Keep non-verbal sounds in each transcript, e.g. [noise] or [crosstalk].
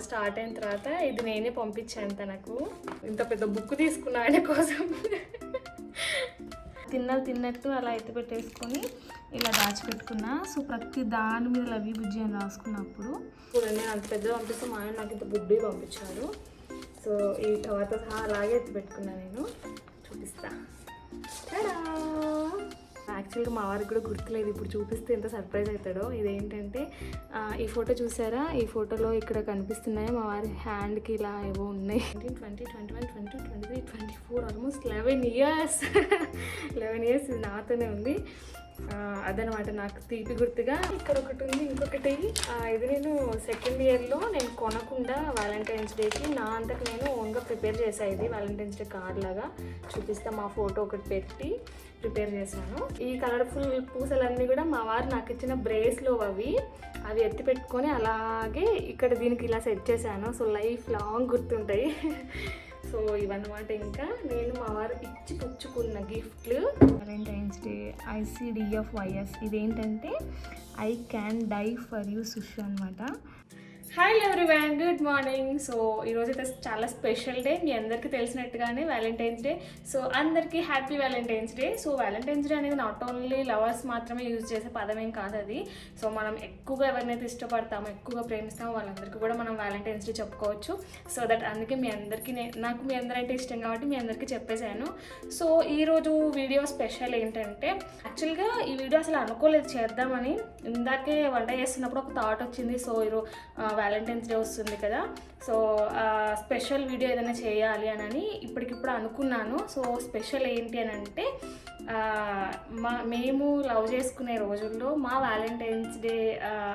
Start అయిన తర్వాత ఇది నేనే పంపించాను తనకు. ఇంత పెద్ద బుక్ తీసుకున్నా ఆయన కోసం. తిన్నది తిన్నట్టు అలా ఎత్తి పెట్టేసుకొని ఇలా దాచిపెట్టుకున్నా. సో ప్రతి దాని మీద లవి బుజ్జి అని రాసుకున్నప్పుడు చూడండి నేను అంత పెద్దగా పంపిస్తే మా ఆయన నాకు ఇంత బుడ్డి పంపించారు. సో ఈ కవర్తో సహా అలాగే ఎత్తి పెట్టుకున్నా నేను. చూపిస్తా. యాక్చువల్గా మా వారికి కూడా గుర్తులేదు. ఇప్పుడు చూపిస్తే ఎంత సర్ప్రైజ్ అవుతాడో. ఇదేంటంటే ఈ ఫోటో చూసారా? ఈ ఫోటోలో ఇక్కడ కనిపిస్తున్నాయి మా వారి హ్యాండ్కి ఇలా ఏవో ఉన్నాయి. Twenty twenty one twenty twenty three twenty four almost eleven years eleven years ఇది నాతోనే ఉంది. అదనమాట నాకు తీపి గుర్తుగా. ఇక్కడ ఒకటి ఉంది ఇంకొకటి. ఇది నేను సెకండ్ ఇయర్లో నేను కొనకుండా వ్యాలంటైన్స్ డేకి నా అంతకు నేను ఓన్గా ప్రిపేర్ చేశాను ఇది. వ్యాలంటైన్స్ డే కార్డ్ లాగా చూపిస్తా మా ఫోటో ఒకటి పెట్టి ప్రిపేర్ చేశాను. ఈ కలర్ఫుల్ పూసలన్నీ కూడా మా వారు నాకు ఇచ్చిన బ్రేస్లో అవి అవి ఎత్తి పెట్టుకొని అలాగే ఇక్కడ దీనికి ఇలా సెట్ చేశాను. సో లైఫ్ లాంగ్ గుర్తుంటాయి. సో ఇవన్నమాట ఇంకా. నేను మా వారు ఇచ్చి పుచ్చుకున్న గిఫ్ట్లు. వాలంటైన్స్ డే ఐసిడిఎఫ్ వైఎస్ ఇదేంటంటే I can die for you Sush అనమాట hi everyone good morning so ఈరోజు అయితే చాలా స్పెషల్ డే మీ అందరికీ తెలిసినట్టుగానే వ్యాలంటైన్స్ డే సో అందరికీ happy Valentine's Day so Valentine's Day అనేది నాట్ ఓన్లీ లవర్స్ మాత్రమే యూజ్ చేసే పదం ఏం కాదు అది. సో మనం ఎక్కువగా ఎవరినైతే ఇష్టపడతామో ఎక్కువగా ప్రేమిస్తామో వాళ్ళందరికీ కూడా మనం వ్యాలంటైన్స్ డే చెప్పుకోవచ్చు. సో దట్ అందుకే మీ అందరికీ నేను నాకు మీ అందరంటే ఇష్టం కాబట్టి మీ అందరికీ చెప్పేశాను. సో ఈరోజు వీడియో స్పెషల్ ఏంటంటే యాక్చువల్గా ఈ వీడియో అసలు అనుకోలేదు చేద్దామని. ఇందాకే వంట చేస్తున్నప్పుడు ఒక థాట్ వచ్చింది. సో ఈరోజు వ్యాలంటైన్స్ డే వస్తుంది కదా. సో స్పెషల్ వీడియో ఏదైనా చేయాలి అని ఇప్పటికిప్పుడు అనుకున్నాను. సో స్పెషల్ ఏంటి అని అంటే మా మేము లవ్ చేసుకునే రోజుల్లో మా వ్యాలంటైన్స్ డే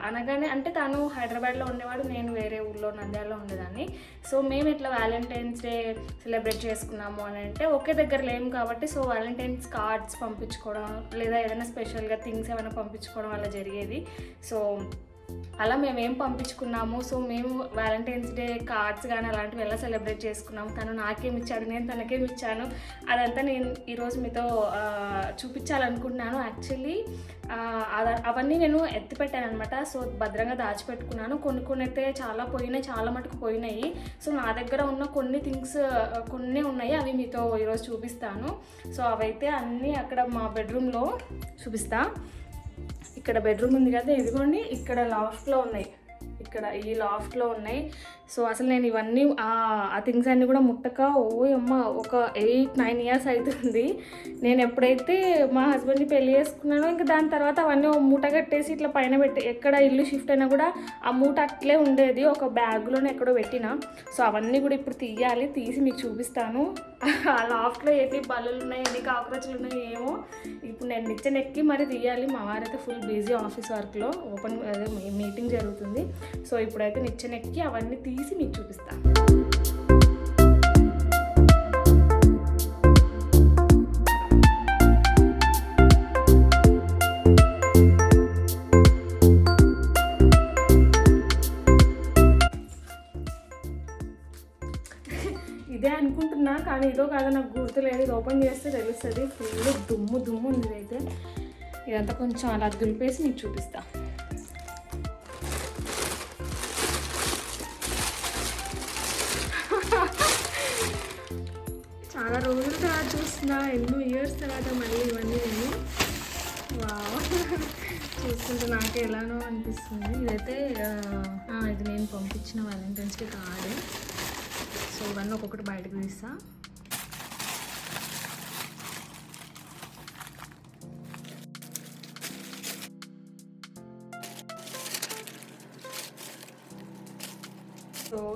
అనగానే అంటే తను హైదరాబాద్లో ఉండేవాడు నేను వేరే ఊళ్ళో నంద్యాలలో ఉండేదాన్ని. సో మేము ఇట్లా వ్యాలంటైన్స్ డే సెలబ్రేట్ చేసుకున్నాము అని అంటే ఒకే దగ్గర లేము కాబట్టి సో వ్యాలంటైన్స్ కార్డ్స్ పంపించుకోవడం లేదా ఏదైనా స్పెషల్గా థింగ్స్ ఏమైనా పంపించుకోవడం అలా జరిగేది. సో అలా మేము ఏం పంపించుకున్నాము? సో మేము వ్యాలంటైన్స్ డే కార్డ్స్ కానీ అలాంటివి ఎలా సెలబ్రేట్ చేసుకున్నాము? తను నాకేమి ఇచ్చాడు నేను తనకేమి ఇచ్చాను? అదంతా నేను ఈరోజు మీతో చూపించాలనుకుంటున్నాను. యాక్చువల్లీ అవన్నీ నేను ఎత్తిపెట్టాను అనమాట సో భద్రంగా దాచిపెట్టుకున్నాను. కొన్ని కొన్ని అయితే చాలా పోయినాయి చాలా మటుకు పోయినాయి. సో నా దగ్గర ఉన్న కొన్ని థింగ్స్ కొన్ని ఉన్నాయి. అవి మీతో ఈరోజు చూపిస్తాను. సో అవైతే అన్నీ అక్కడ మా బెడ్రూమ్లో చూపిస్తాను ఇక్కడ బెడ్రూమ్ ఉంది కదా ఇదిగోండి ఇక్కడ లాఫ్ట్లో ఉన్నాయి. ఇక్కడ ఈ లాఫ్ట్లో ఉన్నాయి. సో అసలు నేను ఇవన్నీ ఆ- ఆ థింగ్స్ అన్నీ కూడా ముట్టక ఓ అమ్మ ఒక ఎయిట్ నైన్ ఇయర్స్ అవుతుంది నేను ఎప్పుడైతే మా హస్బెండ్ని పెళ్ళి చేసుకున్నానో ఇంకా దాని తర్వాత అవన్నీ మూట కట్టేసి ఇట్లా పైన పెట్టి ఎక్కడ ఇల్లు షిఫ్ట్ అయినా కూడా ఆ మూట అట్లే ఉండేది ఒక బ్యాగ్లోనే ఎక్కడో పెట్టిన. సో అవన్నీ కూడా ఇప్పుడు తీయాలి తీసి మీకు చూపిస్తాను. ఆ లాఫ్ట్లో ఎన్ని బల్లులు ఉన్నాయి ఎన్ని కాకరోచులు ఉన్నాయి ఏమో. ఇప్పుడు నేను నిచ్చెన ఎక్కి మరి తీయాలి మా వారైతే ఫుల్ బిజీ ఆఫీస్ వర్క్లో ఓపెన్ అదే మీటింగ్ జరుగుతుంది. సో ఇప్పుడైతే నిచ్చెన ఎక్కి అవన్నీ తీసి మీకు చూపిస్తాను ఇదే అనుకుంటున్నా కానీ ఇదో కాదు నాకు గుర్తులేదు. ఇది ఓపెన్ చేస్తే తెలుస్తుంది. ఫుల్ దుమ్ము దుమ్ము ఉంది అయితే ఇదంతా కొంచెం అలా దులిపేసి మీకు చూపిస్తాను చాలా రోజుల తర్వాత చూస్తున్నా ఎన్నో ఇయర్స్ తర్వాత మళ్ళీ ఇవన్నీ నేను. వావ్ చూస్తుంటే నాకు ఎలానో అనిపిస్తుంది. ఇదైతే ఇది నేను పంపించిన వ్యాలంటైన్స్ డే కార్డు సో ఇవన్నీ ఒక్కొక్కటి బయటకు తీస్తాను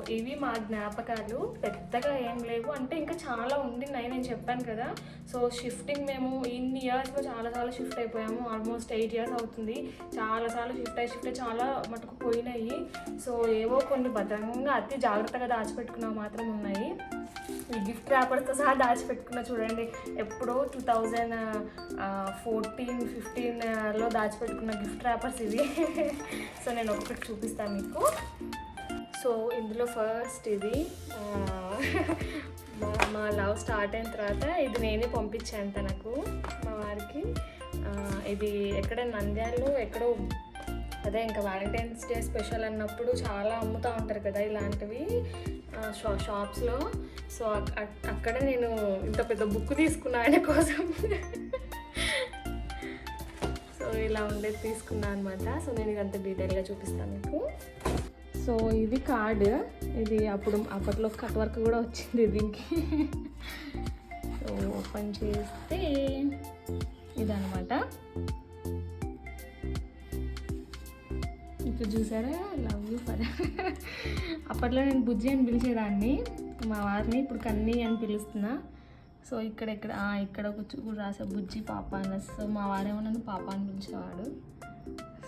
ఇవి మా జ్ఞాపకాలు. పెద్దగా ఏం లేవు. అంటే ఇంకా చాలా ఉండినాయి నేను చెప్పాను కదా. సో షిఫ్టింగ్ మేము ఇన్ని ఇయర్స్లో చాలా షిఫ్ట్ అయిపోయాము. ఆల్మోస్ట్ ఎయిట్ ఇయర్స్ అవుతుంది. చాలా షిఫ్ట్ అయ్యి షిఫ్ట్ అయ్యి చాలా మటుకు పోయినాయి. సో ఏవో కొన్ని భద్రంగా అతి జాగ్రత్తగా దాచిపెట్టుకున్నవి మాత్రం ఉన్నాయి. ఈ గిఫ్ట్ ర్యాపర్తో సహా దాచిపెట్టుకున్న చూడండి. ఎప్పుడో టూ థౌజండ్ ఫోర్టీన్ ఫిఫ్టీన్లో దాచిపెట్టుకున్న గిఫ్ట్ ర్యాపర్స్ ఇవి. [laughs] సో నేను ఒకటి చూపిస్తాను మీకు. సో ఇందులో ఫస్ట్ ఇది మా మా లవ్ స్టార్ట్ అయిన తర్వాత ఇది నేనే పంపించాను తనకు మా వారికి. ఇది ఎక్కడ నంద్యాలలో ఎక్కడో అదే ఇంకా వ్యాలంటైన్స్ డే స్పెషల్ అన్నప్పుడు చాలా అమ్ముతూ ఉంటారు కదా ఇలాంటివి షా షాప్స్లో సో అక్కడ నేను ఇంత పెద్ద బుక్ తీసుకున్నా ఆయన కోసం. సో ఇలా ఉండేది తీసుకున్నా అనమాట సో నేను ఇదంతా డీటెయిల్గా చూపిస్తాను మీకు. సో ఇది కార్డ్. ఇది అప్పుడు అప్పట్లో కట్ వర్క్ కూడా వచ్చింది దీనికి. సో ఓపెన్ చేస్తే ఇదనమాట ఇప్పుడు చూసారా? లవ్ యూ ఫర్ అప్పట్లో నేను బుజ్జి అని పిలిచేదాన్ని. మా వారిని ఇప్పుడు కన్నీ అని పిలుస్తున్నా. సో ఇక్కడ ఇక్కడ ఇక్కడ ఒక చూడు రాసా బుజ్జి పాప అన్న సో మా వారేమో నన్ను పాప అని పిలిచేవాడు.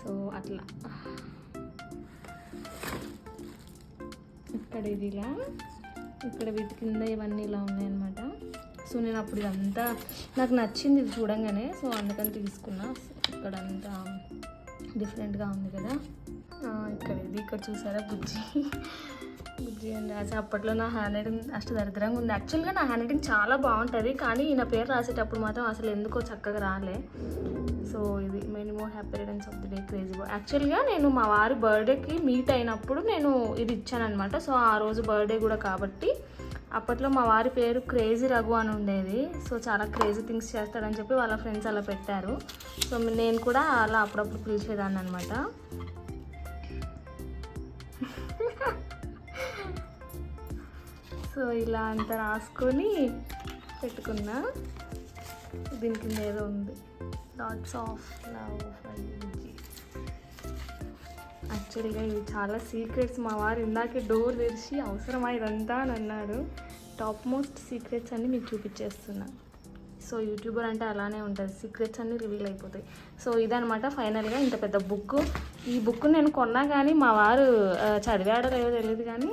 సో అట్లా. ఇక్కడ ఇది ఇలా. ఇక్కడ వీటి కింద ఇవన్నీ ఇలా ఉన్నాయన్నమాట. సో నేను అప్పుడు ఇదంతా నాకు నచ్చింది ఇది చూడంగానే సో అందుకని తీసుకున్నా. ఇక్కడంతా డిఫరెంట్గా ఉంది కదా. ఇక్కడ ఇది ఇక్కడ చూసారా బుజ్జి? బుజ్జి అని రాసి అప్పట్లో నా హ్యాండ్ రైటింగ్ అష్ట దరిద్రంగా ఉంది. యాక్చువల్గా నా హ్యాండ్ రైటింగ్ చాలా బాగుంటుంది కానీ నా పేరు రాసేటప్పుడు మాత్రం అసలు ఎందుకో చక్కగా రాలే. సో ఇది many more happy returns of the day crazy boy యాక్చువల్గా నేను మా వారి బర్త్డేకి మీట్ అయినప్పుడు నేను ఇది ఇచ్చానమాట సో ఆ రోజు బర్త్డే కూడా కాబట్టి అప్పట్లో మా వారి పేరు క్రేజీ రఘు అని ఉండేది. సో చాలా క్రేజీ థింగ్స్ చేస్తాడని చెప్పి వాళ్ళ ఫ్రెండ్స్ అలా పెట్టారు. సో నేను కూడా అలా అప్పుడప్పుడు పిలిచేదాన్ని అనమాట సో ఇలా అంతా రాసుకొని పెట్టుకున్నా. దీని కింద ఏదో ఉంది. థాట్స్ ఆఫ్ లవ్ ఫర్ యాక్చువల్గా ఇవి చాలా సీక్రెట్స్ మా వారు ఇందాకే డోర్ తెరిచి అవసరమా ఇదంతా అని అన్నాడు. టాప్ మోస్ట్ సీక్రెట్స్ అన్నీ మీకు చూపించేస్తున్నా. సో యూట్యూబర్ అంటే అలానే ఉంటుంది. సీక్రెట్స్ అన్నీ రివీల్ అయిపోతాయి. సో ఇదనమాట ఫైనల్గా ఇంత పెద్ద బుక్ ఈ బుక్ నేను కొన్నా కానీ మా వారు చదివాడో లేదో తెలియదు కానీ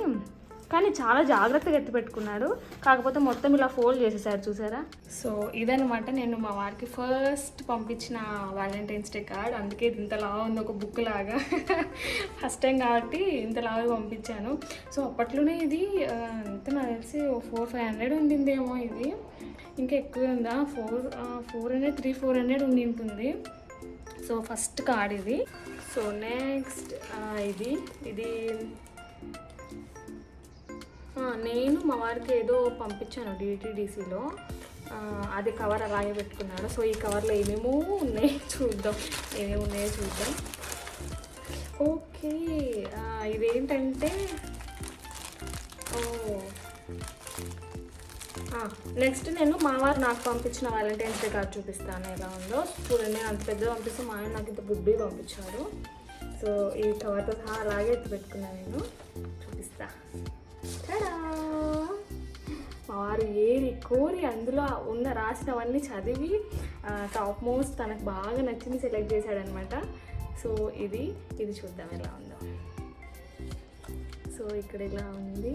కానీ చాలా జాగ్రత్తగా ఎత్తి పెట్టుకున్నాడు కాకపోతే మొత్తం ఇలా ఫోల్డ్ చేసేసారు చూసారా? సో ఇదనమాట నేను మా వారికి ఫస్ట్ పంపించిన వ్యాలంటైన్స్ డే కార్డ్. అందుకే ఇది ఇంతలా ఉంది ఒక బుక్ లాగా. ఫస్ట్ టైం కాబట్టి ఇంతలాగా పంపించాను. సో అప్పట్లోనే ఇది ఎంత నాకు తెలిసి ఫోర్ ఫైవ్ హండ్రెడ్ ఉండిందేమో ఇది. ఇంకా ఎక్కువ ఉందా? Four four hundred three four hundred ఉండి ఉంటుంది సో ఫస్ట్ కార్డ్ ఇది. సో నెక్స్ట్ ఇది ఇది నేను మా వారికి ఏదో పంపించాను డిటీడీసీలో అది కవర్ అలాగే పెట్టుకున్నాడు. సో ఈ కవర్లో ఏమేమో ఉన్నాయి చూద్దాం. ఏమేమి ఉన్నాయో చూద్దాం. ఓకే. ఇదేంటంటే? ఓ. నెక్స్ట్ నేను మా వారు నాకు పంపించిన వ్యాలంటైన్స్ డే కార్డ్ చూపిస్తాను. ఎలా ఉందో. చూడండి నేను అంత పెద్ద పంపిస్తే మా ఆయన నాకు ఇంత బుడ్డి పంపించాడు. సో ఈ కవర్తో సహా అలాగే ఎత్తి పెట్టుకున్నాను నేను. వారు ఏరి కోరి అందులో ఉన్న రాసినవన్నీ చదివి టాప్ మోస్ట్ తనకు బాగా నచ్చింది సెలెక్ట్ చేశాడనమాట సో ఇది ఇది చూద్దాం ఎలా ఉందో. సో ఇక్కడ ఇలా ఉంది.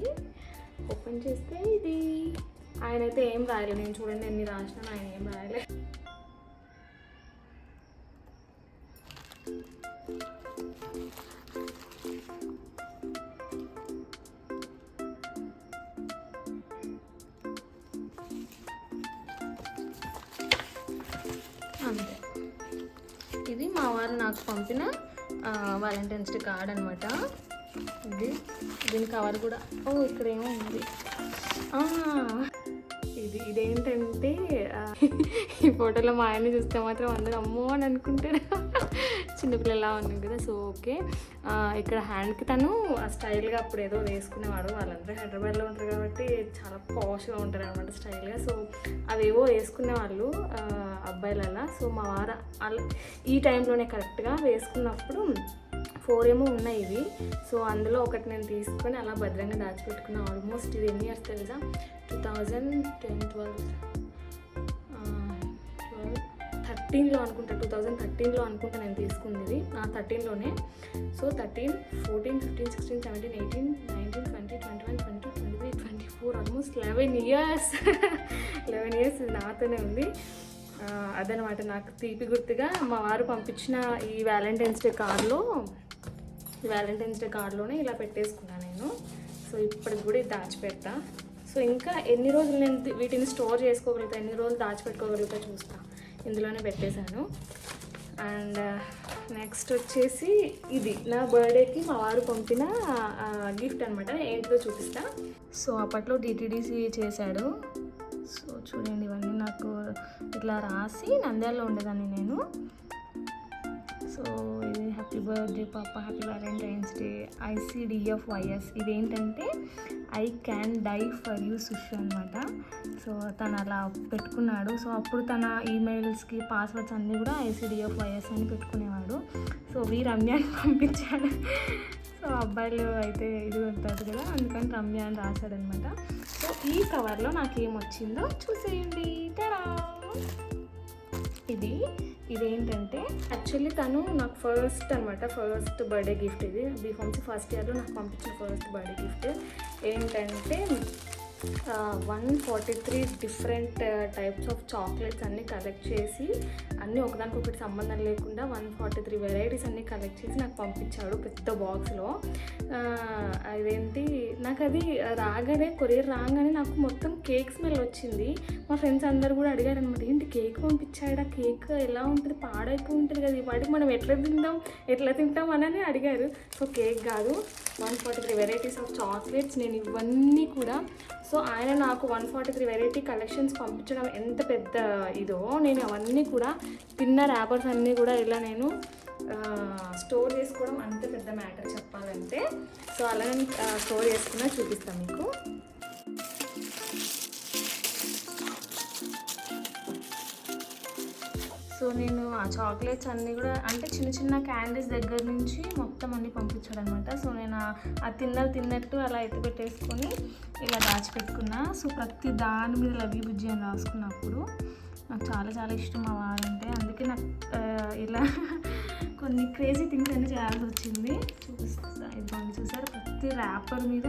ఓపెన్ చేస్తే ఇది. ఆయన అయితే ఏం రాయలేదు. నేను చూడండి ఎన్ని రాసినా ఆయన ఏం రాయలేదు. వారు నాకు పంపిన వాలంటైన్స్ డే కార్డ్ అనమాట ఇది దీని కవర్ కూడా. ఓ ఇక్కడ ఏమో ఉంది ఇది ఇదేంటంటే ఈ ఫోటోలో మా ఆయన్ని చూస్తే మాత్రం అందరూ అమ్మో అని అనుకుంటారు. చిన్నపిల్లలా ఉన్నాం కదా సో ఓకే. ఇక్కడ హ్యాండ్కి తను ఆ స్టైల్గా అప్పుడు ఏదో వేసుకునేవాడు. వాళ్ళందరూ హైదరాబాద్లో ఉంటారు కాబట్టి చాలా పాష్గా ఉంటారు అనమాట స్టైల్గా. సో అవేవో వేసుకునేవాళ్ళు ఆ, అబ్బాయిలలా. సో మా వార ఈ టైంలోనే కరెక్ట్గా వేసుకున్నప్పుడు ఫోర్ ఏమో ఉన్నాయి ఇవి. సో అందులో ఒకటి నేను తీసుకొని అలా భద్రంగా దాచిపెట్టుకున్నాను ఆల్మోస్ట్ ఇది ఎన్ని ఇయర్స్ తెలుసా? Two thousand ten twelve. థర్టీన్లో అనుకుంటా టూ థౌజండ్ థర్టీన్లో అనుకుంటా నేను తీసుకుంది ఆ థర్టీన్లోనే. So thirteen fourteen fifteen sixteen seventeen eighteen nineteen twenty twenty one twenty twenty three twenty four almost eleven years. [laughs] Eleven years ఇది నాతోనే ఉంది. అదనమాట నాకు తీపి గుర్తుగా మా వారు పంపించిన ఈ వ్యాలంటైన్స్ డే కార్లో వ్యాలంటైన్స్ డే కార్లోనే ఇలా పెట్టేసుకున్నాను నేను. సో ఇప్పటికి కూడా ఇది దాచిపెడతా. సో ఇంకా ఎన్ని రోజులు నేను వీటిని స్టోర్ చేసుకోగలుగుతా ఎన్ని రోజులు దాచిపెట్టుకోగలుగుతా చూస్తాను ఇందులోనే పెట్టేశాను. అండ్ uh, నెక్స్ట్ వచ్చేసి ఇది. నా బర్త్డేకి మా వారు పంపిన గిఫ్ట్ అనమాట ఏంటిదో చూపిస్తా. సో అప్పట్లో డిటీడీసీ చేశాడు. సో చూడండి ఇవన్నీ నాకు ఇట్లా రాసి నంద్యాలలో ఉండేదాన్ని నేను. సో హ్యాపీ బర్త్డే పాప happy Valentine's Day ICDF YS ఇదేంటంటే I can die for you Sush అనమాట సో తను అలా పెట్టుకున్నాడు. సో అప్పుడు తన ఈమెయిల్స్కి పాస్వర్డ్స్ అన్నీ కూడా ఐసిడిఎఫ్ వైఎస్ అని పెట్టుకునేవాడు. సో వీ రమ్యాని పంపించాడు. సో అబ్బాయిలు అయితే ఇది ఉంటుంది కదా అందుకని రమ్య అని రాశాడనమాట సో ఈ కవర్లో నాకు ఏమొచ్చిందో చూసేయండి. తరా ఇది ఇదేంటంటే యాక్చువల్లీ తను నాకు ఫస్ట్ అనమాట ఫస్ట్ బర్త్డే గిఫ్ట్ ఇది. బీఫామ్స్ ఫస్ట్ ఇయర్లో నాకు పంపించిన ఫస్ట్ బర్త్డే గిఫ్ట్ ఏంటంటే one forty three different types of chocolates అన్నీ కలెక్ట్ చేసి అన్నీ ఒకదానికి ఒకటి సంబంధం లేకుండా వన్ ఫార్టీ త్రీ వెరైటీస్ అన్నీ కలెక్ట్ చేసి నాకు పంపించాడు పెద్ద బాక్స్లో అదేంటి నాకు అది రాగానే కొరియర్ రాగానే నాకు మొత్తం కేక్ స్మెల్ వచ్చింది. మా ఫ్రెండ్స్ అందరు కూడా అడిగారు అనమాట ఏంటి కేక్ పంపించాడా? కేక్ ఎలా ఉంటుంది? పాడైపోయి ఉంటుంది కదా ఈ వాటికి మనం ఎట్లా తింటాం ఎట్లా తింటాం? అని అడిగారు. సో కేక్ కాదు one forty three varieties of chocolates నేను ఇవన్నీ కూడా సో ఆయన నాకు one forty three variety collections పంపించడం ఎంత పెద్ద ఇదో నేను అవన్నీ కూడా తిన్న ర్యాపర్స్ అన్నీ కూడా ఇలా నేను స్టోర్ చేసుకోవడం అంత పెద్ద మ్యాటర్ చెప్పాలంటే. సో అలా నేను స్టోర్ చేసుకున్నా చూపిస్తాను మీకు. సో నేను ఆ చాక్లెట్స్ అన్నీ కూడా అంటే చిన్న చిన్న క్యాండీస్ దగ్గర నుంచి మొత్తం అన్నీ పంపించాడు అనమాట సో నేను ఆ- తిన్న తిన్నది తిన్నట్టు అలా ఎత్తి పెట్టేసుకొని ఇలా దాచిపెట్టుకున్నా. సో ప్రతి దాని మీద లవి బుజ్జి అని రాసుకున్నప్పుడు నాకు చాలా చాలా ఇష్టం మా వారంటే అందుకే నాకు ఇలా [laughs] కొన్ని క్రేజీ థింగ్స్ అన్నీ చేయాల్సి వచ్చింది. చూపిస్తా ఇదిగోండి చూసారు? ప్రతి ర్యాపర్ మీద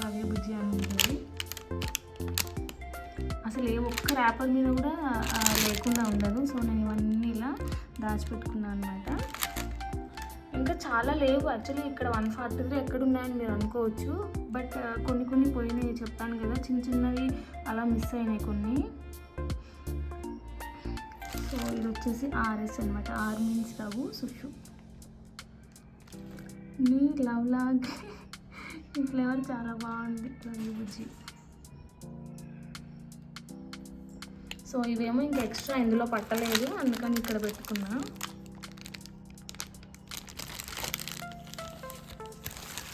లవ్ బుజ్జి అని ఉంటుంది. అసలు ఏ ఒక్క ర్యాపర్ మీద కూడా లేకుండా ఉండదు. సో నేను ఇవన్నీ ఇలా దాచిపెట్టుకున్నాను అనమాట ఇంకా చాలా లేవు. యాక్చువల్లీ ఇక్కడ వన్ ఫార్టీ త్రీ ఎక్కడున్నాయని మీరు అనుకోవచ్చు. బట్ కొన్ని కొన్ని పోయినాయి. చెప్పాను కదా చిన్న చిన్నవి అలా మిస్ అయినాయి కొన్ని. సో ఇది వచ్చేసి ఆర్ఎస్ అనమాట ఆర్ మీన్స్ రఘు సుషు. నీ లవ్ లాగ్ ఈ ఫ్లేవర్ చాలా బాగుంది. రవి బుజ్జి. సో ఇవేమో ఇంకా ఎక్స్ట్రా ఇందులో పట్టలేదు అందుకని ఇక్కడ పెట్టుకున్నా.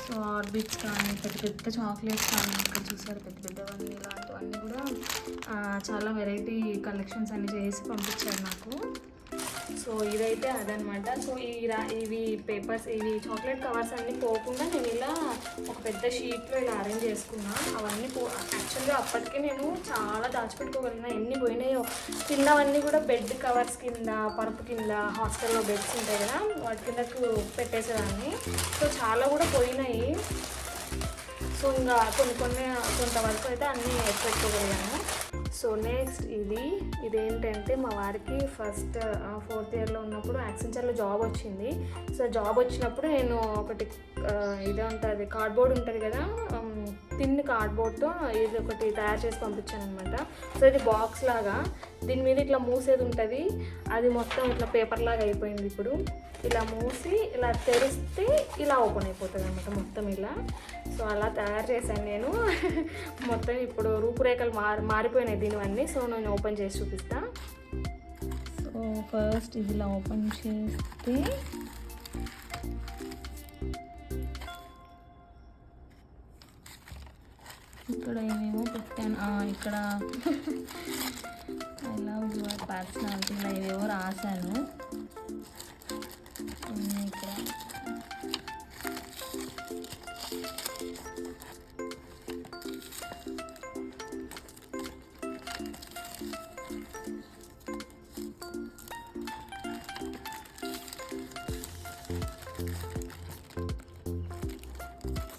సో ఆర్బిట్స్ కానీ పెద్ద పెద్ద చాక్లెట్స్ కానీ ఇక్కడ చూసారు పెద్ద పెద్దవన్నీ ఇలాంటివన్నీ కూడా చాలా వెరైటీ కలెక్షన్స్ అన్ని చేసి పంపించారు నాకు. సో ఇదైతే అదనమాట. సో ఈ ఇవి పేపర్స్ ఇవి చాక్లెట్ కవర్స్ అన్నీ పోకుండా నేను ఇలా ఒక పెద్ద షీట్లో ఇలా అరేంజ్ చేసుకున్నా. అవన్నీ పో యాక్చువల్గా అప్పటికే నేను చాలా దాచిపెట్టుకోగలిగిన ఎన్ని పోయినాయో. తిన్నవన్నీ కూడా బెడ్ కవర్స్ కింద పరుపు కింద హాస్టల్లో బెడ్స్ ఉంటాయి కదా వాటి కిందకు పెట్టేసేదాన్ని. సో చాలా కూడా పోయినాయి. సో ఇంకా కొన్ని కొన్ని కొంతవరకు అయితే అన్నీ పెట్టుకోగలిగాను. సో నెక్స్ట్ ఇది ఇదేంటంటే మా వారికి ఫస్ట్ ఫోర్త్ ఇయర్లో ఉన్నప్పుడు యాక్సెంచర్లో జాబ్ వచ్చింది. సో జాబ్ వచ్చినప్పుడు నేను ఒకటి ఆ, ఇదే ఉంటుంది కార్డ్బోర్డ్ ఉంటుంది కదా తిన్ కార్డ్బోర్డ్తో ఇది ఒకటి తయారు చేసి పంపించాను అనమాట సో ఇది బాక్స్ లాగా. దీని మీద ఇట్లా మూసేది ఉంటుంది. అది మొత్తం ఇట్లా పేపర్ లాగా అయిపోయింది ఇప్పుడు. ఇలా మూసి ఇలా తెరిస్తే ఇలా ఓపెన్ అయిపోతుంది అనమాట మొత్తం ఇలా. సో అలా తయారు చేశాను నేను. [laughs] మొత్తం ఇప్పుడు రూపురేఖలు మారి మారిపోయినాయి దీనివన్నీ. సో నేను ఓపెన్ చేసి చూపిస్తాను సో ఫస్ట్ ఇది ఇలా ఓపెన్ చేస్తే ఇక్కడ ఏమేమో పెట్టాను. ఇక్కడ ఐ లవ్ యువర్ పర్సనాలిటీ ఇలా ఏవేవో రాశాను. ఇక్కడ.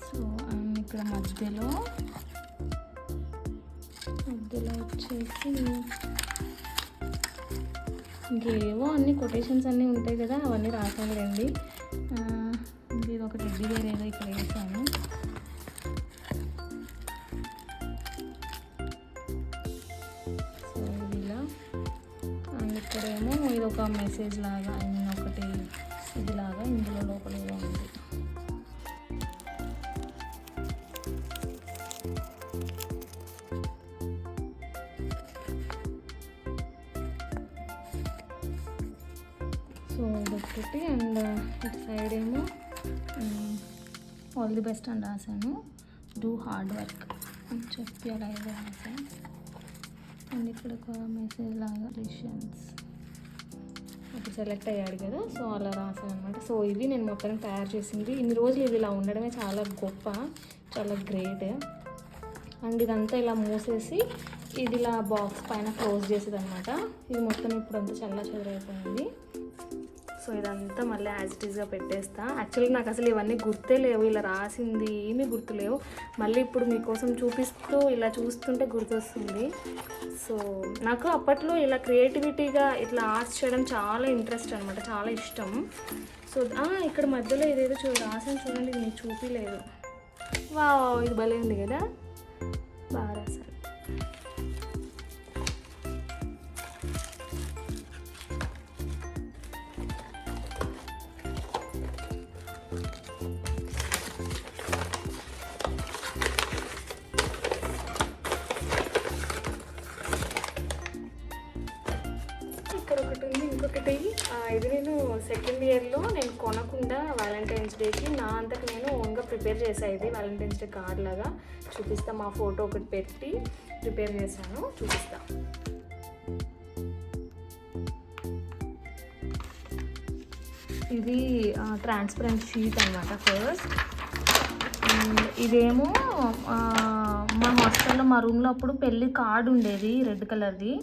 సో ఇక్కడ మధ్యలో ఏవో అన్ని కొటేషన్స్ అన్నీ ఉంటాయి కదా అవన్నీ రాసానులేండి. ఇది ఒక టెడ్డీ వేర్ ఏదో ఇక్కడ వేసాను సో ఇది ఇలా అండ్ ఇక్కడేమో ఇది ఒక మెసేజ్ లాగా ది బెస్ట్ అని రాశాను. Do hard work. అని చెప్పి అలా ఏదో రాశాను. అండ్ ఇక్కడ ఒక మెసేజ్ లాగా రిషన్స్ ఇప్పుడు సెలెక్ట్ అయ్యాడు కదా సో అలా రాశాను అనమాట సో ఇది నేను మొత్తం తయారు చేసింది. ఇన్ని రోజులు ఇది ఇలా ఉండడమే చాలా గొప్ప చాలా గ్రేట్. అండ్ ఇదంతా ఇలా మూసేసి ఇది ఇలా బాక్స్ పైన క్లోజ్ చేసేది అనమాట ఇది మొత్తం ఇప్పుడు అంతా చల్ల చెదరైపోయింది సో ఇదంతా మళ్ళీ యాజ్ ఇట్ ఈస్గా పెట్టేస్తా. యాక్చువల్లీ నాకు అసలు ఇవన్నీ గుర్తే లేవు. ఇలా రాసింది ఏమీ గుర్తులేవు మళ్ళీ ఇప్పుడు మీకోసం చూపిస్తూ ఇలా చూస్తుంటే గుర్తొస్తుంది. సో నాకు అప్పట్లో ఇలా క్రియేటివిటీగా ఇట్లా ఆర్ట్స్ చేయడం చాలా ఇంట్రెస్ట్ అనమాట చాలా ఇష్టం. సో ఇక్కడ మధ్యలో ఇదేదో చూ రాసాను చూడండి నేను చూపిలేదు చూపించలేదు వా ఇది భలే ఉంది కదా? సెకండ్ ఇయర్లో నేను కొనకుండా వ్యాలంటైన్స్ డేకి నా అంతకు నేను ఓన్గా ప్రిపేర్ చేసేది ఇది వ్యాలంటైన్స్ డే కార్డ్ లాగా చూపిస్తా. మా ఫోటో ఒకటి పెట్టి ప్రిపేర్ చేశాను. చూపిస్తా. ఇది ట్రాన్స్పరెంట్ షీట్ అనమాట ఫస్ట్ ఇదేమో మా హాస్టల్లో మా రూమ్లో అప్పుడు పెళ్ళి కార్డ్ ఉండేది రెడ్ కలర్ది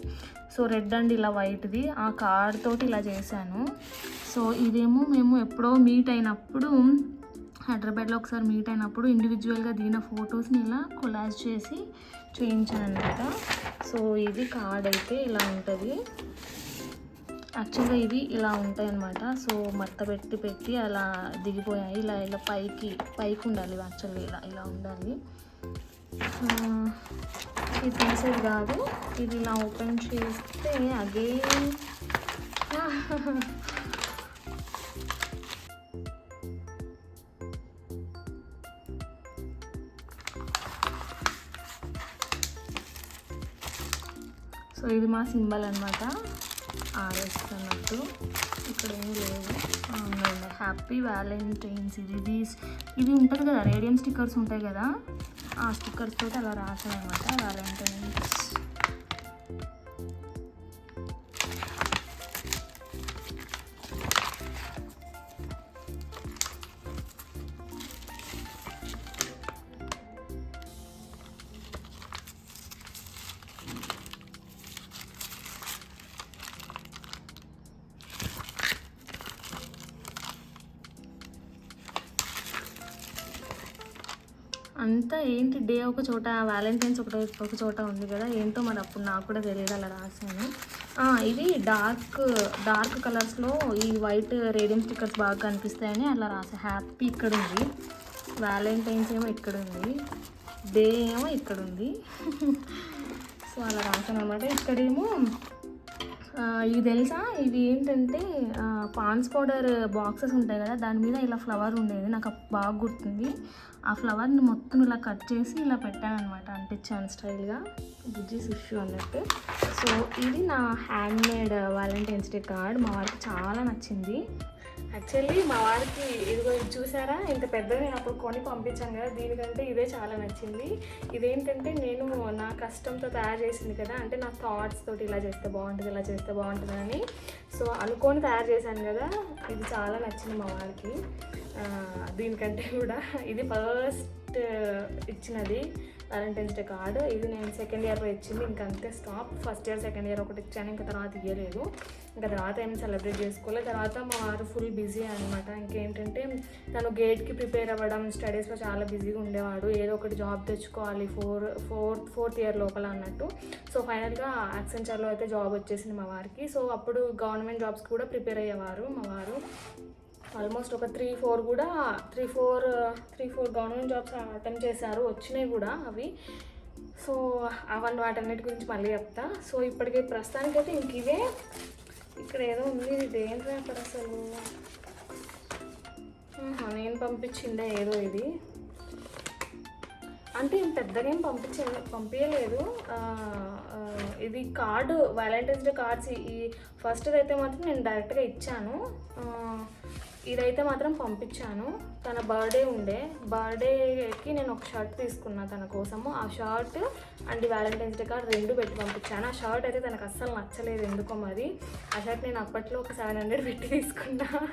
సో రెడ్ అండ్ ఇలా వైట్ది ఆ కార్డ్ తోటి ఇలా చేశాను. సో ఇదేమో మేము ఎప్పుడో మీట్ అయినప్పుడు హైదరాబాద్లో ఒకసారి మీట్ అయినప్పుడు ఇండివిజువల్గా దిగిన ఫొటోస్ని ఇలా కొలాజ్ చేసి చేయించాను అనమాట సో ఇది కార్డ్ అయితే ఇలా ఉంటుంది. యాక్చువల్గా ఇవి ఇలా ఉంటాయి అన్నమాట సో మట్ట పెట్టి పెట్టి అలా దిగిపోయాయి. ఇలా ఇలా పైకి పైకి ఉండాలి యాక్చువల్గా ఇలా ఇలా ఉండాలి. ఇది తీసేది కాదు. ఇది ఇలా ఓపెన్ చేస్తే అగైన్ సో ఇది మా సింబల్ అనమాట ఆరేస్తున్నట్టు. ఇక్కడ ఏం లేదు. హ్యాపీ వ్యాలంటైన్స్ ఇది ఇది ఇది ఉంటుంది కదా రేడియం స్టిక్కర్స్ ఉంటాయి కదా ఆ స్టిక్కర్స్ తోటి అలా రాశాను అనమాట వ్యాలంటైన్స్. ఒక చోట వ్యాలంటైన్స్ ఒకటో ఒక చోట ఉంది కదా ఏంటో మరి అప్పుడు నాకు కూడా తెలియదు అలా రాశాను. ఇది ఇవి డార్క్ డార్క్ కలర్స్లో ఈ వైట్ రేడియం స్టిక్కర్స్ బాగా కనిపిస్తాయని అలా రాసా హ్యాపీ ఇక్కడ ఉంది. వ్యాలంటైన్స్ ఏమో ఇక్కడ ఉంది. డే ఏమో ఇక్కడ ఉంది. [laughs] సో అలా రాశాను అనమాట ఇక్కడేమో ఇది తెలుసా? ఇది ఏంటంటే పాన్స్ పౌడర్ బాక్సెస్ ఉంటాయి కదా దాని మీద ఇలా ఫ్లవర్ ఉండేది. నాకు బాగా గుర్తుంది. ఆ ఫ్లవర్ని మొత్తం ఇలా కట్ చేసి ఇలా పెట్టాను అనమాట అంటించాను స్టైల్గా. బుజ్జి ఇష్యూ అన్నట్టు. సో ఇది నా hand made uh, Valentine's Day card. మా వారికి చాలా నచ్చింది. యాక్చువల్లీ మా వారికి ఇదిగో ఇది చూసారా? ఇంత పెద్దది నేను అప్పుడు కొని పంపించాను కదా దీనికంటే ఇదే చాలా నచ్చింది. ఇదేంటంటే నేను నా కష్టంతో తయారు చేసింది కదా అంటే నా థాట్స్ తోటి ఇలా చేస్తే బాగుంటుంది ఇలా చేస్తే బాగుంటుంది అని. సో అనుకొని తయారు చేశాను కదా ఇది చాలా నచ్చింది మా వారికి. దీనికంటే కూడా ఇది ఫస్ట్ ఇచ్చినది. వ్యాలంటైన్స్ డే కార్డ్ ఇది నేను సెకండ్ ఇయర్లో ఇచ్చింది. ఇంకా అంతే stop first year second year ఒకటి ఇచ్చాను. ఇంకా తర్వాత ఇవ్వలేదు ఇంకా తర్వాత ఏం సెలబ్రేట్ చేసుకోలేదు తర్వాత మా వారు ఫుల్ బిజీ అనమాట ఇంకేంటంటే తను గేట్కి ప్రిపేర్ అవ్వడం స్టడీస్లో చాలా బిజీగా ఉండేవాడు. ఏదో ఒకటి జాబ్ తెచ్చుకోవాలి ఫోర్ ఫోర్త్ ఫోర్త్ ఇయర్ లోపల అన్నట్టు. సో ఫైనల్గా యాక్సెంచర్లో అయితే జాబ్ వచ్చేసింది మా వారికి. సో అప్పుడు గవర్నమెంట్ జాబ్స్ కూడా ప్రిపేర్ అయ్యేవారు మా వారు. ఆల్మోస్ట్ ఒక త్రీ ఫోర్ కూడా three four three four government jobs attempt చేశారు వచ్చినాయి కూడా అవి. సో అవన్నీ వాటన్నిటి గురించి మళ్ళీ చెప్తా. సో ఇప్పటికి ప్రస్తుతానికైతే ఇంక ఇవే. ఇక్కడ ఏదో ఉంది ఇది ఏంటి రేపర్ అసలు? నేను పంపించిందే ఏదో ఇది. అంటే ఏం పెద్దగా ఏం పంపించ పంపించలేదు ఇది కార్డు వ్యాలంటైన్స్ డే కార్డ్స్ ఈ ఫస్ట్ది అయితే మాత్రం నేను డైరెక్ట్గా ఇచ్చాను. ఇదైతే మాత్రం పంపించాను. తన బర్త్డే ఉండే. బర్త్డేకి నేను ఒక షర్ట్ తీసుకున్నా తన కోసము. ఆ shirt and Valentine's Day card రెండు పెట్టి పంపించాను. ఆ షర్ట్ అయితే తనకు అస్సలు నచ్చలేదు. ఎందుకో మరి? ఆ షర్ట్ నేను అప్పట్లో ఒక సెవెన్ హండ్రెడ్ పెట్టి తీసుకున్నా.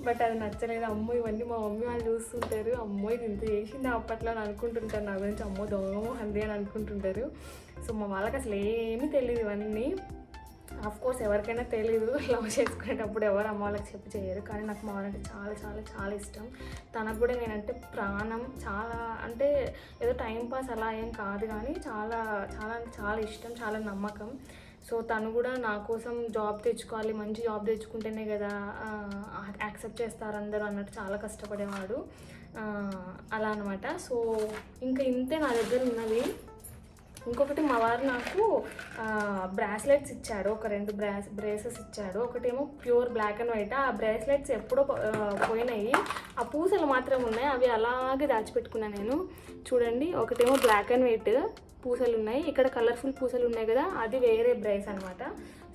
బట్ అది నచ్చలేదు. అమ్మో ఇవన్నీ మా మమ్మీ వాళ్ళు చూస్తుంటారు. అమ్మో ఇది ఇంత చేసింది అప్పట్లో అని అనుకుంటుంటారు. నా గురించి అమ్మో దోమో హంది అని అనుకుంటుంటారు. సో మా వాళ్ళకి అసలు ఏమీ తెలియదు ఇవన్నీ. కోర్స్ ఎవరికైనా తెలియదు లవ్ చేసుకునేటప్పుడు ఎవరు అమ్మ వాళ్ళకి చెప్పి చేయరు. కానీ నాకు మా వాళ్ళంటే చాలా చాలా చాలా ఇష్టం. తనకు కూడా నేనంటే ప్రాణం చాలా అంటే ఏదో టైం పాస్ అలా ఏం కాదు కానీ చాలా చాలా చాలా ఇష్టం చాలా నమ్మకం. సో తను కూడా నా కోసం జాబ్ తెచ్చుకోవాలి మంచి జాబ్ తెచ్చుకుంటేనే కదా యాక్సెప్ట్ చేస్తారు అందరూ అన్నట్టు చాలా కష్టపడేవాడు. అలా అనమాట సో ఇంకా ఇంతే నా దగ్గర ఉన్నది. ఇంకొకటి మా వారు నాకు బ్రాస్లెట్స్ ఇచ్చాడు. ఒక రెండు బ్రాస్ బ్రేసెస్ ఇచ్చాడు. ఒకటేమో ప్యూర్ బ్లాక్ అండ్ వైట్ ఆ. బ్రాస్లెట్స్ ఎప్పుడో పోయినాయి. ఆ పూసలు మాత్రం ఉన్నాయి. అవి అలాగే దాచిపెట్టుకున్నా నేను. చూడండి ఒకటేమో బ్లాక్ అండ్ వైట్ పూసలు ఉన్నాయి. ఇక్కడ కలర్ఫుల్ పూసలు ఉన్నాయి కదా అది వేరే బ్రేస్ అనమాట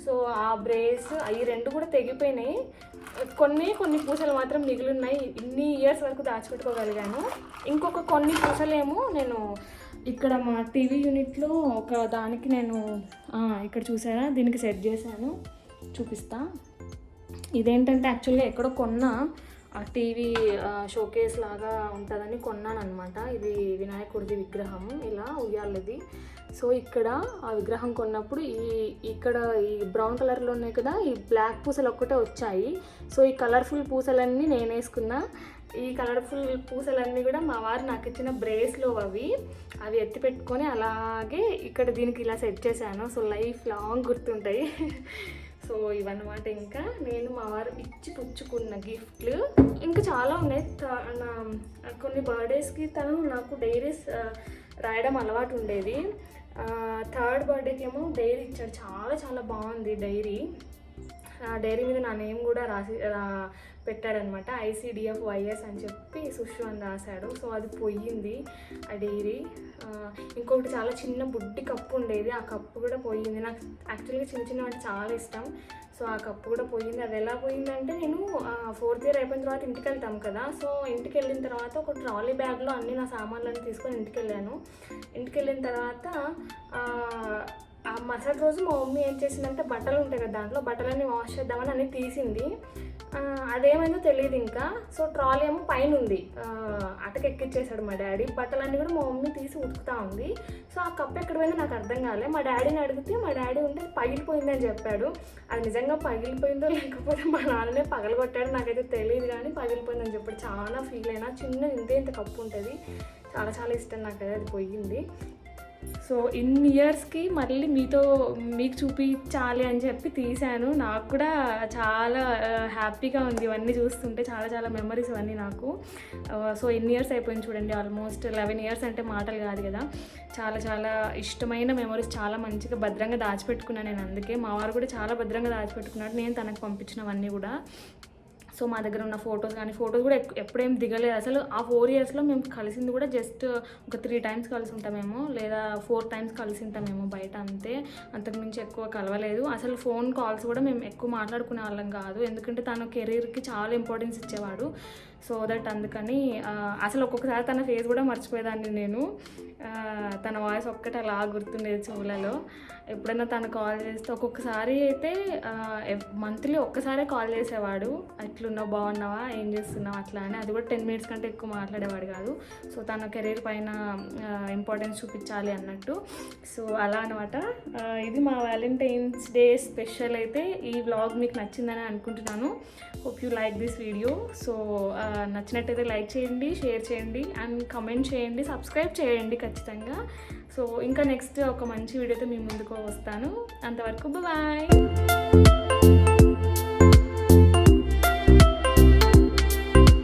సో ఆ బ్రేస్ ఈ రెండు కూడా తెగిపోయినాయి. కొన్ని కొన్ని పూసలు మాత్రం మిగిలి ఉన్నాయి. ఇన్ని ఇయర్స్ వరకు దాచిపెట్టుకోగలిగాను. ఇంకొక కొన్ని పూసలేమో నేను ఇక్కడ మా టీవీ యూనిట్లో ఒక దానికి నేను ఇక్కడ చూసారా దీనికి సెట్ చేశాను. చూపిస్తా. ఇదేంటంటే యాక్చువల్గా ఎక్కడో కొన్నా ఆ టీవీ షోకేస్ లాగా ఉంటుందని కొన్నాను అనమాట ఇది వినాయకుడిది విగ్రహం. ఇలా ఉయ్యాలది. సో ఇక్కడ ఆ విగ్రహం కొన్నప్పుడు ఈ ఇక్కడ ఈ బ్రౌన్ కలర్లో ఉన్నాయి కదా ఈ బ్లాక్ పూసలు ఒక్కటే వచ్చాయి. సో ఈ కలర్ఫుల్ పూసలన్నీ నేను వేసుకున్నా ఈ కలర్ఫుల్ పూసలన్నీ కూడా మా వారు నాకు ఇచ్చిన బ్రేస్లో అవి. అవి ఎత్తి పెట్టుకొని అలాగే ఇక్కడ దీనికి ఇలా సెట్ చేశాను. సో లైఫ్ లాంగ్ గుర్తుంటాయి. [laughs] సో ఇవన్నమాట ఇంకా. నేను మా వారు ఇచ్చి పుచ్చుకున్న గిఫ్ట్లు. ఇంకా చాలా ఉన్నాయి. నా- కొన్ని బర్త్డేస్కి తను నాకు డైరీస్ రాయడం అలవాటు ఉండేది. థర్డ్ బర్త్డేకి ఏమో డైరీ ఇచ్చాడు. చాలా చాలా బాగుంది డైరీ డైరీ మీద నా నేమ్ కూడా రాసి రా- పెట్టాడనమాట. ఐసీడిఎఫ్ వైఎస్ అని చెప్పి సుషు అని రాశాడు. సో అది పోయింది ఆ డైరీ. ఇంకొకటి చాలా చిన్న బుడ్డి కప్పు ఉండేది. ఆ కప్పు కూడా పోయింది. నాకు యాక్చువల్గా చిన్న చిన్న అంటే చాలా ఇష్టం. సో ఆ కప్పు కూడా పోయింది. అది ఎలా పోయిందంటే నేను ఫోర్త్ ఇయర్ అయిపోయిన తర్వాత ఇంటికి వెళ్తాం కదా. సో ఇంటికి వెళ్ళిన తర్వాత ఒక ట్రాలీ బ్యాగ్లో అన్ని నా సామాన్లన్నీ తీసుకొని ఇంటికి వెళ్ళాను. ఇంటికి వెళ్ళిన తర్వాత ఆ, మరుసటి రోజు మా మమ్మీ ఏం చేసిందంటే బట్టలు ఉంటాయి కదా దాంట్లో బట్టలన్నీ వాష్ చేద్దామని అని తీసింది. అదేమైందో తెలియదు ఇంకా. సో ట్రాలీ ఏమో పైన ఉంది ఆ, ఎక్కిచ్చేసాడు మా డాడీ. బట్టలన్నీ కూడా మా మమ్మీ తీసి ఉతుకుతా ఉంది. సో ఆ కప్ ఎక్కడ పోయిందో నాకు అర్థం కాలే. మా డాడీని అడిగితే మా డాడీ ఉంటే పగిలిపోయిందని చెప్పాడు. అది నిజంగా పగిలిపోయిందో లేకపోతే మా నాన్ననే పగలగొట్టాడు నాకైతే తెలియదు కానీ పగిలిపోయిందని చెప్పాడు. చాలా ఫీల్ అయినా చిన్న ఇంతే ఇంత కప్పు ఉంటుంది. చాలా చాలా ఇష్టం నాకైతే అది పోయింది. సో ఇన్ని ఇయర్స్కి మళ్ళీ మీతో మీకు చూపించాలి అని చెప్పి తీశాను. నాకు కూడా చాలా హ్యాపీగా ఉంది ఇవన్నీ చూస్తుంటే. చాలా చాలా మెమరీస్ ఇవన్నీ నాకు. సో ఇన్ని ఇయర్స్ అయిపోయింది చూడండి. ఆల్మోస్ట్ లెవెన్ ఇయర్స్ అంటే మాటలు కాదు కదా. చాలా చాలా ఇష్టమైన మెమరీస్ చాలా మంచిగా భద్రంగా దాచిపెట్టుకున్నాను నేను. అందుకే మా వారు కూడా చాలా భద్రంగా దాచిపెట్టుకున్నాడు నేను తనకు పంపించినవన్నీ కూడా. సో మా దగ్గర ఉన్న ఫొటోస్ కానీ ఫొటోస్ కూడా ఎప్పుడేం దిగలేదు. అసలు ఆ ఫోర్ ఇయర్స్లో మేము కలిసింది కూడా జస్ట్ ఒక త్రీ టైమ్స్ కలిసి ఉంటామేమో లేదా ఫోర్ టైమ్స్ కలిసి ఉంటామేమో బయట అంతే. అంతకుమించి ఎక్కువ కలవలేదు. అసలు ఫోన్ కాల్స్ కూడా మేము ఎక్కువ మాట్లాడుకునే వాళ్ళం కాదు. ఎందుకంటే తను కెరీర్కి చాలా ఇంపార్టెన్స్ ఇచ్చేవాడు. సో దట్ అందుకని అసలు ఒక్కొక్కసారి తన ఫేస్ కూడా మర్చిపోయేదాన్ని నేను. తన వాయిస్ ఒక్కటే అలా గుర్తుండేది చెవులలో ఎప్పుడైనా తను కాల్ చేస్తే ఒక్కొక్కసారి అయితే మంత్లీ ఒక్కసారే కాల్ చేసేవాడు. ఎట్లున్నావు? బాగున్నావా? ఏం చేస్తున్నావు? అట్లా అని. అది కూడా టెన్ మినిట్స్ కంటే ఎక్కువ మాట్లాడేవాడు కాదు. సో తన కెరీర్ పైన ఇంపార్టెన్స్ చూపించాలి అన్నట్టు. సో అలా అనమాట ఇది మా వ్యాలంటైన్స్ డే స్పెషల్ అయితే ఈ వ్లాగ్ మీకు నచ్చిందని అనుకుంటున్నాను. Hope you like this video so నచ్చినట్టయితే లైక్ చేయండి షేర్ చేయండి అండ్ కమెంట్ చేయండి సబ్స్క్రైబ్ చేయండి ఖచ్చితంగా. సో ఇంకా నెక్స్ట్ ఒక మంచి వీడియోతో మీ ముందుకు వస్తాను. అంతవరకు బాయ్